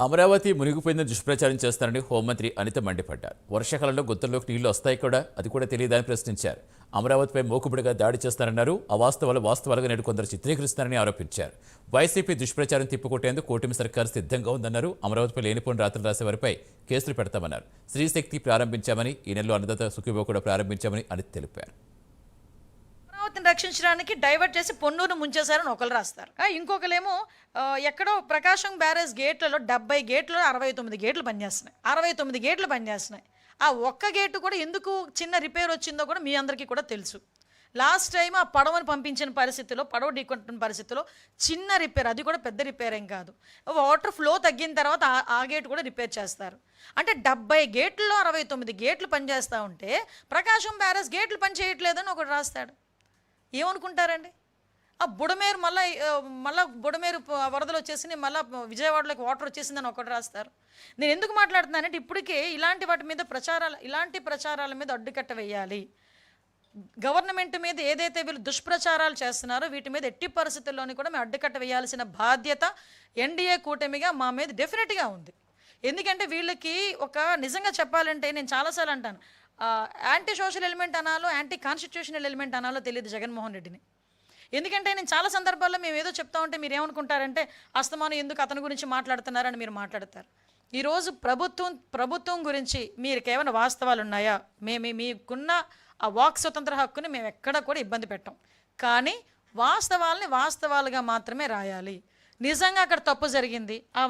అమరావతి మునిగిపోయిందని దుష్ప్రచారం చేస్తారని హోంమంత్రి అనిత మండిపడ్డారు. వర్షాకాలంలో గుంతల్లోకి నీళ్ళు వస్తాయి కూడా అది కూడా తెలియదని ప్రశ్నించారు. అమరావతిపై మోకుబుడిగా దాడి చేస్తారన్నారు అవాస్తవాలు వాస్తవాలుగా నేడు కొందరు చిత్రీకరిస్తారని ఆరోపించారు. వైసీపీ దుష్ప్రచారం తిప్పుకొట్టేందుకు కూటమి సర్కారు సిద్ధంగా ఉందన్నారు. అమరావతిపై లేనిపోని రాత్రులు రాసే వారిపై కేసులు పెడతామన్నారు. స్త్రీశక్తి ప్రారంభించామని ఈ నెలలో అన్నదాత సుఖీబో కూడా ప్రారంభించామని అనిత తెలిపారు. అమరావతిని రక్షించడానికి డైవర్ట్ చేసి పొన్నూరు ముంచేశారని ఒకరు రాస్తారు. ఆ, ఇంకొకరేమో ఎక్కడో ప్రకాశం బ్యారేజ్ గేట్లలో డెబ్బై గేట్లు అరవై తొమ్మిది గేట్లు పనిచేస్తున్నాయి అరవై తొమ్మిది గేట్లు పనిచేస్తున్నాయి ఆ ఒక్క గేటు కూడా ఎందుకు చిన్న రిపేర్ వచ్చిందో కూడా మీ అందరికీ కూడా తెలుసు. లాస్ట్ టైం ఆ పడవని పంపించిన పరిస్థితిలో పడవ ఢీకొట్టిన పరిస్థితిలో చిన్న రిపేర్ అది కూడా పెద్ద రిపేర్ ఏం కాదు. వాటర్ ఫ్లో తగ్గిన తర్వాత ఆ- ఆ గేట్ కూడా రిపేర్ చేస్తారు. అంటే డెబ్బై గేట్లలో అరవై తొమ్మిది గేట్లు పనిచేస్తూ ఉంటే ప్రకాశం బ్యారేజ్ గేట్లు పనిచేయట్లేదని ఒకటి రాస్తాడు. ఏమనుకుంటారండి? ఆ బుడమేరు మళ్ళీ మళ్ళీ బుడమేరు వరదలు వచ్చేసి మళ్ళీ విజయవాడలోకి వాటర్ వచ్చేసిందని ఒకటి రాస్తారు. నేను ఎందుకు మాట్లాడుతున్నానంటే ఇప్పటికే ఇలాంటి వాటి మీద ప్రచారాలు ఇలాంటి ప్రచారాల మీద అడ్డుకట్ట వేయాలి. గవర్నమెంట్ మీద ఏదైతే వీళ్ళు దుష్ప్రచారాలు చేస్తున్నారో వీటి మీద ఎట్టి పరిస్థితుల్లోని కూడా మేము అడ్డుకట్ట వేయాల్సిన బాధ్యత ఎన్డీఏ కూటమిగా మా మీద డెఫినెట్గా ఉంది. ఎందుకంటే వీళ్ళకి ఒక నిజంగా చెప్పాలంటే నేను చాలాసార్లు అంటాను యాంటీ సోషల్ ఎలిమెంట్ అనాలో యాంటీ కాన్స్టిట్యూషనల్ ఎలిమెంట్ అనాలో తెలియదు జగన్మోహన్ రెడ్డిని. ఎందుకంటే నేను చాలా సందర్భాల్లో మేము ఏదో చెప్తా ఉంటే మీరు ఏమనుకుంటారంటే అస్తమానం ఎందుకు అతని గురించి మాట్లాడుతున్నారని మీరు మాట్లాడతారు. ఈరోజు ప్రభుత్వం ప్రభుత్వం గురించి మీరు కేవలం వాస్తవాలు ఉన్నాయా? మేము మీకున్న ఆ వాక్ స్వతంత్ర హక్కుని మేము ఎక్కడ కూడా ఇబ్బంది పెట్టాం. కానీ వాస్తవాల్ని వాస్తవాలుగా మాత్రమే రాయాలి. నిజంగా అక్కడ తప్పు జరిగింది. ఆ